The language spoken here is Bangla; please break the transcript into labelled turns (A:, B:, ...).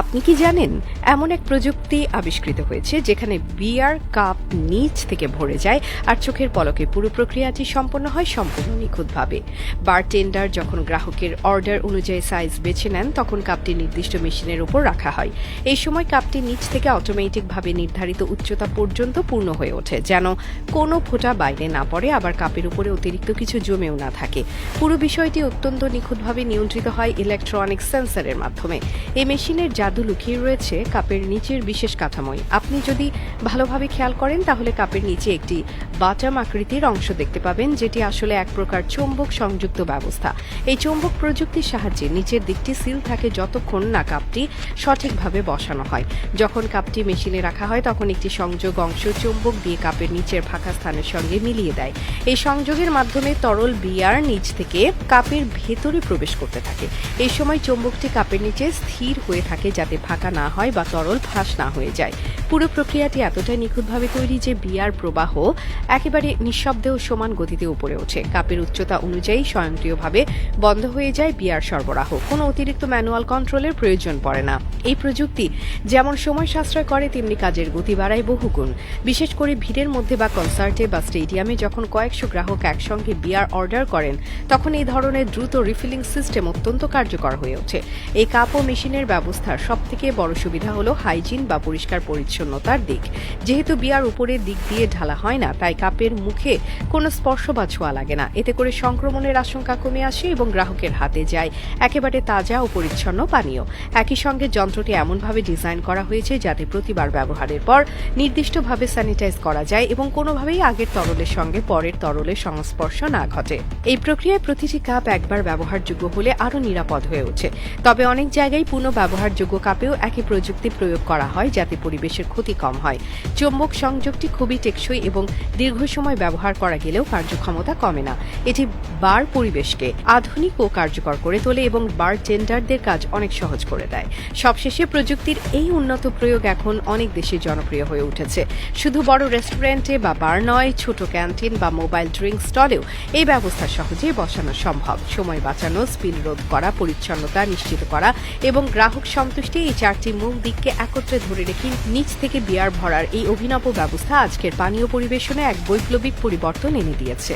A: আপনি কি জানেন, এমন এক প্রযুক্তি আবিষ্কৃত হয়েছে যেখানে বিয়ার কাপ নিচ থেকে ভরে যায় আর চোখের পলকে পুরো প্রক্রিয়াটি সম্পন্ন হয় সম্পূর্ণ নিখুঁতভাবে। বারটেন্ডার যখন গ্রাহকের অর্ডার অনুযায়ী সাইজ বেছে নেন, তখন কাপটি নির্দিষ্ট মেশিনের উপর রাখা হয়। এই সময় কাপটি নিচ থেকে অটোমেটিকভাবে নির্ধারিত উচ্চতা পর্যন্ত পূর্ণ হয়ে ওঠে, যেন কোনো ফোঁটা বাইরে না পড়ে, আবার কাপের উপরে অতিরিক্ত কিছু জমেও না থাকে। পুরো বিষয়টি অত্যন্ত নিখুঁতভাবে নিয়ন্ত্রিত হয় ইলেকট্রনিক সেন্সরের মাধ্যমে। এই মেশিনের জাদু লুকিয়ে রয়েছে কাপের নিচের বিশেষ কাঠামোয়। আপনি যদি ভালোভাবে খেয়াল করেন, তাহলে কাপের নিচে একটি বাটাম আকৃতির অংশ দেখতে পাবেন, যেটি আসলে এক প্রকার চৌম্বক সংযুক্ত ব্যবস্থা। এই চৌম্বক প্রযুক্তির সাহায্যে নিচের দিকটি সিল থাকে যতক্ষণ না কাপটি সঠিকভাবে বসানো হয়। যখন কাপটি মেশিনে রাখা হয়, তখন একটি সংযোগ অংশ চৌম্বক দিয়ে কাপের নিচের ফাঁকা স্থানের সঙ্গে মিলিয়ে দেয়। এই সংযোগের মাধ্যমে তরল বিয়ার নিচ থেকে কাপের ভেতরে প্রবেশ করতে থাকে। এই সময় চৌম্বকটি কাপের নিচে স্থির হয়ে থাকে যাতে ফাঁকা না হয় বা তরল ফাঁস না হয়ে যায়। পুরো প্রক্রিয়াটি এতটাই নিখুঁতভাবে তৈরি যে বিয়ার প্রবাহ একেবারে নিঃশব্দে ও সমান গতিতে উপরে ওঠে। কাপের উচ্চতা অনুযায়ী স্বয়ংক্রিয়ভাবে বন্ধ হয়ে যায় বিয়ার সরবরাহ। কোনো অতিরিক্ত ম্যানুয়াল কন্ট্রোলের প্রয়োজন পড়ে না। এই প্রযুক্তি যেমন সময় সাশ্রয় করে, তেমনি কাজের গতি বাড়ায় বহুগুণ। বিশেষ করে ভিড়ের মধ্যে বা কনসার্টে বা স্টেডিয়ামে যখন কয়েকশো গ্রাহক একসঙ্গে বিয়ার অর্ডার করেন, তখন এই ধরনের দ্রুত রিফিলিং সিস্টেম অত্যন্ত কার্যকর হয়ে ওঠে। এই কাপ ও মেশিনের ব্যবস্থার সবথেকে বড় সুবিধা হলো হাইজিন বা পরিষ্কার পরিচ্ছন্নতার দিক। যেহেতু বিয়ার উপরের দিক দিয়ে ঢালা হয় না, তাই কাপের মুখে কোনো স্পর্শ বা ছোঁয়া লাগে না। এতে করে সংক্রমণের আশঙ্কা কমে আসে এবং গ্রাহকের হাতে যায়। একেবারে তাজা ও পরিচ্ছন্ন পানীয়। একই সঙ্গে যন্ত্রটি এমনভাবে ডিজাইন করা হয়েছে যাতে প্রতিবার ব্যবহারের পর নির্দিষ্টভাবে স্যানিটাইজ করা যায় এবং কোনোভাবেই আগের তরলের সঙ্গে পরের তরলের সংস্পর্শ না ঘটে। এই প্রক্রিয়ায় প্রতিটি কাপ একবার ব্যবহারযোগ্য হলে আরও নিরাপদ হয়ে ওঠে। তবে অনেক জায়গায় পুনঃ ব্যবহারযোগ্য কাপেও একই প্রযুক্তি প্রয়োগ করা হয় যাতে পরিবেশের ক্ষতি কম হয়। চুম্বক সংযোগটি খুবই টেকসই এবং দীর্ঘ সময় ব্যবহার করা গেলেও কার্যক্ষমতা কমে না। এটি বার পরিবেশকে আধুনিক ও কার্যকর করে তোলে এবং বার টেন্ডারদের কাজ অনেক সহজ করে দেয়। সবশেষে প্রযুক্তির এই উন্নত প্রয়োগ এখন অনেক দেশে জনপ্রিয় হয়ে উঠেছে। শুধু বড় রেস্টুরেন্টে বা বার নয়, ছোট ক্যান্টিন বা মোবাইল ড্রিঙ্ক স্টলেও এই ব্যবস্থা সহজেই বসানো সম্ভব। সময় বাঁচানো স্পিল রোধ করা, পরিচ্ছন্নতা নিশ্চিত করা এবং গ্রাহক সন্তুষ্টি এই চারটি মূল দিককে একত্রে ধরে রেখে নিচ থেকে বিয়ার ভরার এই অভিনব ব্যবস্থা আজকের পানীয় পরিবেশনে এক বৈপ্লবিক পরিবর্তন এনে দিয়েছে।